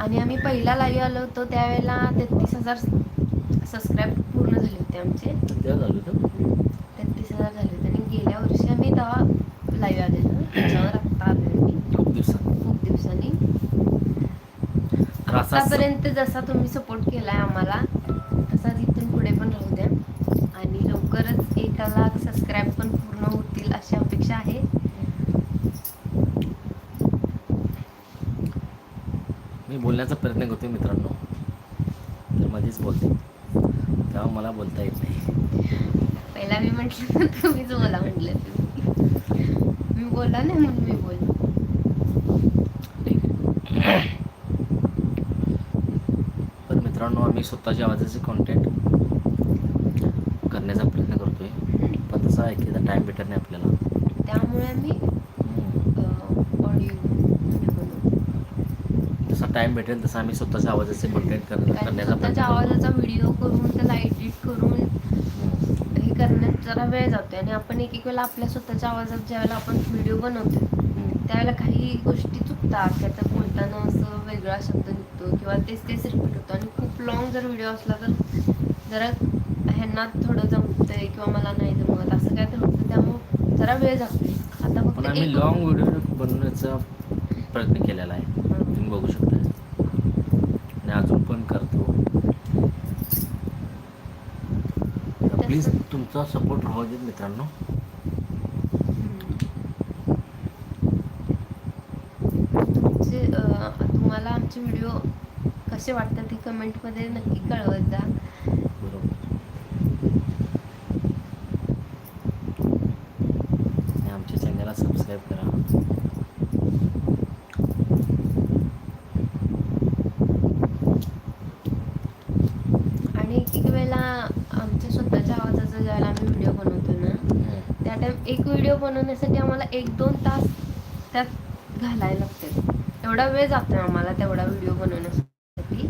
आणि आम्ही पहिला लाईव्ह आलो होतो त्यावेळेला तेहतीस हजार सबस्क्राईब पूर्ण झाले होते आमचे. तेहतीस हजार झाले होते. आणि गेल्या वर्षी आम्ही तेव्हा लाईव्ह आलेलो. त्याच्यावर आत्ता आलो खूप दिवसात खूप दिवसांनी. आतापर्यंत जसा तुम्ही सपोर्ट केलाय आम्हाला तसा इथून पुढे पण राहू द्या. आणि लवकरच एक लाख सबस्क्राईब पण पूर्ण होतील अशी अपेक्षा आहे मी बोलण्याचा प्रयत्न करतो मित्रांनो. तर मध्येच बोलते. तेव्हा मला बोलता येत नाही. पहिला मी म्हटलं तुम्हीच बोला म्हटलं मी बोला नाही म्हणून मी बोल तर मित्रांनो आम्ही स्वतःच्या आवाजाचे कॉन्टेंट करण्याचा प्रयत्न करतोय. पण तसा एखादा टाईम भेटत नाही आपल्याला. त्यामुळे आम्ही टाईम भेटेल तसा आम्ही स्वतःच्या आवाजाचे कारण करण्याचा स्वतःच्या आवाजाचा व्हिडिओ करून त्याला एडिट करून हम्म. हे करण्यात जरा वेळ जातोय. आणि आपण एक एक वेळेला आपल्या स्वतःच्या आवाजात ज्यावेळेला आपण व्हिडिओ बनवतो हम्म. त्यावेळेला काही गोष्टी चुकतात. त्याच्यात बोलताना असं वेगळा शब्द निघतो किंवा तेच तेच रिपीट होतो. आणि खूप लॉंग जर व्हिडिओ असला तर जरा ह्यांना थोडं जमतंय किंवा मला नाही जमत असं काय तर होतं. त्यामुळं जरा वेळ जातोय. आता फक्त आम्ही लॉंग व्हिडिओ बनवण्याचा प्रयत्न केलेला आहे. हं. तुम्ही बघू शकता. करतो. प्लीज तुमचा सपोर्ट राहू देत मित्रांनो. तुम्हाला आमचे व्हिडिओ कसे वाटतात हे कमेंटमध्ये नक्की कळवत जा. आमच्या चॅनलला सबस्क्राईब करा आणि एक एक वेळेला आमच्या स्वतःच्या आवाजाचा ज्यावेळेला आम्ही व्हिडिओ बनवतो ना त्या टाइम एक व्हिडिओ बनवण्यासाठी आम्हाला एक दोन तास त्यात घालायला लागतात एवढा वेळ जातो आम्हाला तेवढा व्हिडिओ बनवण्यासाठी.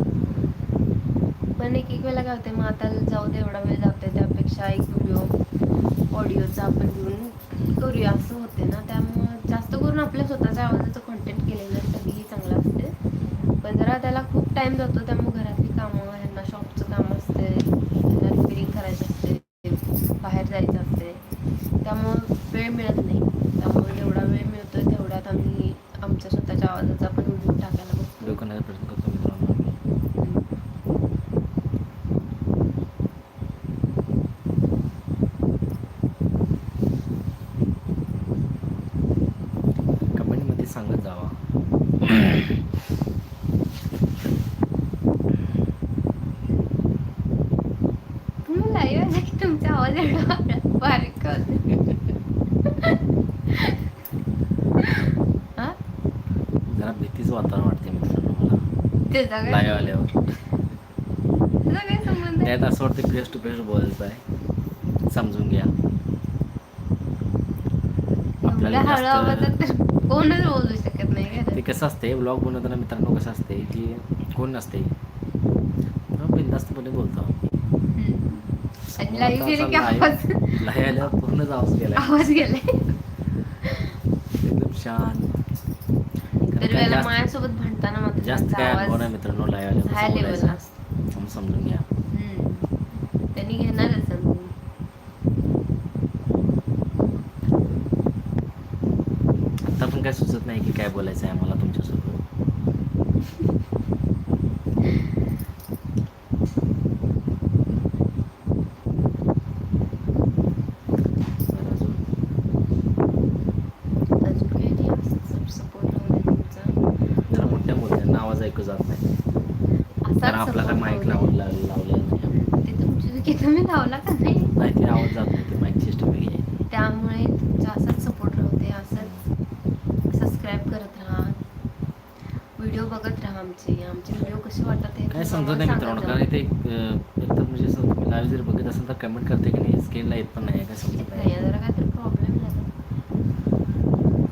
पण एक एक वेळेला काय होते मग आता जाऊ दे एवढा वेळ जातो त्यापेक्षा एक व्हिडिओ ऑडिओचा आपण घेऊन करूया. असं होते ना. त्यामुळं जास्त करून आपल्या स्वतःच्या आवाजाचं कॉन्टेंट केलेलं तरीही चांगलं असते. पण जरा त्याला खूप टाइम जातो त्यामुळे घरात कामं ह्यांना शॉपचं काम असते ह्यांना रिपेरिंग करायचं असते बाहेर जायचं असते त्यामुळं वेळ मिळत नाही त्यामुळे जेवढा वेळ मिळतोय तेवढ्यात आम्ही आमच्या स्वतःच्या आवाजाचा पण व्हिडिओ टाकायला बघतो व्हिडिओ करण्याचा प्रयत्न करतो मित्रांनो आम्ही. कमेंटमध्ये सांगत जावा तुम्ही लाईव्ह आला की तुमचा आवाज एवढा बारीक का होतो? हा वातावरण वाटते मित्रांनो मला. लाईव्ह आल्यावर? त्यात असं वाटतं फेस टू फेस बोलायचं आहे. समजून घ्या. कोणच बोलू शकत नाही ते कसं असते ब्लॉग बनवताना मित्रांनो कसं असते की कोण नसते बिंदास्तपणे बोलतो आवाज गेला एकदम शांत. जास्त- माझ्यासोबत भांडताना मात्र जास्त त्यांचा काय अनुभव आवाज नाही मित्रांनो लाईव्ह हाय आल्यावर समजून घ्या. त्यांनी घेणारच समजून. आता पण काय सुचत नाही की काय बोलायचं आहे आम्हाला तुमच्यासोबत बरं, अजून अजून काही नाही असंच support राहू दे तुमचा. जरा मोठ्या बोलत्यांना आवाज ऐकू जात नाही कारण आपला काय माईक. लावून लावलेला नाही ते तुमची चुकी तुम्ही लावला का नाही? नाही ते आवाज जात नाही ते माईक सिस्टम वेगळी आहे त्यामुळे तुमचा असाच सपोर्ट राहू दे असंच सबस्क्राईब करत राहा. व्हिडिओ बघत राहा आमचे. आमचे व्हिडिओ कसे वाटतात हे काय समजत नाही मित्रांनो कारण इथे एक, अं, एकदम म्हणजे असं लाईव्ह जर बघत असेल तर कमेंट करते की नाही स्क्रीनला येत पण नाही काय. समजत नाही. नाही जरा काहीतरी प्रॉब्लेम झाला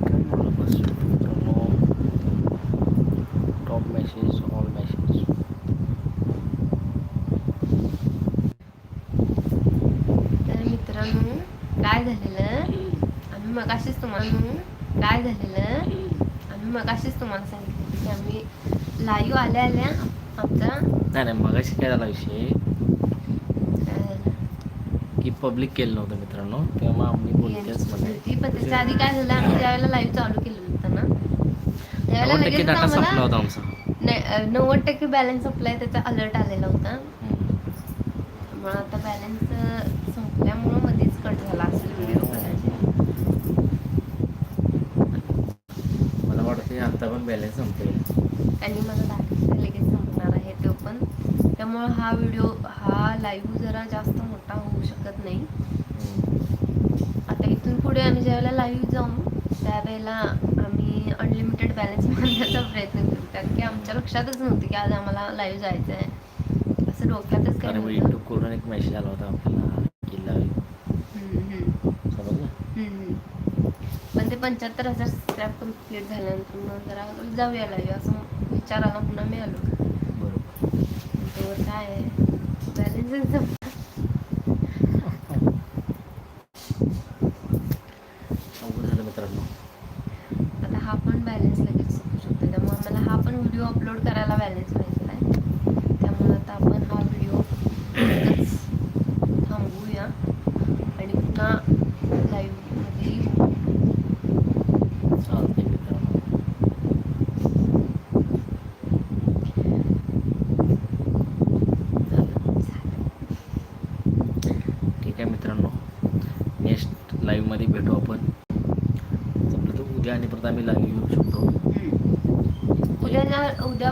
काय बोलू बस मित्रांनो टॉप मेसेज ऑल मेसेज तर मित्रांनो काय झालेलं? आम्ही मगाशीच तुम्हाला काय झालेलं? आम्ही मगाशीच तुम्हाला सांगितलं की आम्ही लाईव्ह आल्या आल्या आमचा नाही नाही मगाशी काय झाला विषय? की पब्लिक केलं नव्हतं मित्रांनो तेव्हा आम्ही बोलतेच ती पण त्याच्या आधी काय झालं? आम्ही ज्यावेळेला लाईव्ह चालू केलं होतं ना त्यावेळेला नव्वद टक्के लगेच डाटा संपला आम्हाला होता आमचा. नाही, अं, नव्वद टक्के बॅलन्स संपलाय त्याचा अलर्ट आलेला होता. हम्म. त्यामुळे आता बॅलन्स संपल्यामुळं कट झाला असेल व्हिडिओ कदाचित मला वाटतं आता पण बॅलन्स संपेल. आणि मला दाखवायचं लगेच संपणार आहे तो पण. त्यामुळं हा व्हिडिओ हा लाईव्ह जरा जास्त मोठा होऊ शकत नाही. आता इथून पुढे आम्ही ज्यावेळेला लाईव्ह जाऊ त्यावेळेला आम्ही अनलिमिटेड बॅलन्स बांधण्याचा प्रयत्न करू. कारण की आमच्या लक्षातच नव्हतं की आज आम्हाला लाईव्ह जायचं आहे असं डोक्यातच काय. युट्यूबकडून एक मेसेज आला होता आपल्याला की live. हम्म, हम्म, समजलं हम्म, हम्म. पण ते पंच्याहत्तर हजार सबस्क्राईब कंप्लीट झाल्यानंतर मग जरा जाऊया लाईव्ह असं विचारायला पुन्हा मी आलो बरोबर. काय बॅलन्स आता हा पण बॅलन्स लगेच संपू शकतो त्यामुळे आम्हाला हा पण व्हिडिओ अपलोड करायला बॅलन्स पाहिजे आहे त्यामुळे आता आपण हा व्हिडिओ इथंच थांबवूया आणि पुन्हा लाईव्हमध्ये येऊ चालतंय मित्रांनो झालं. ठीक आहे मित्रांनो नेक्स्ट लाईव्हमध्ये भेटू आपण. जमलं तर उद्या आणि परत आम्ही लाईव्ह येऊ शकतो. उद्या उद्या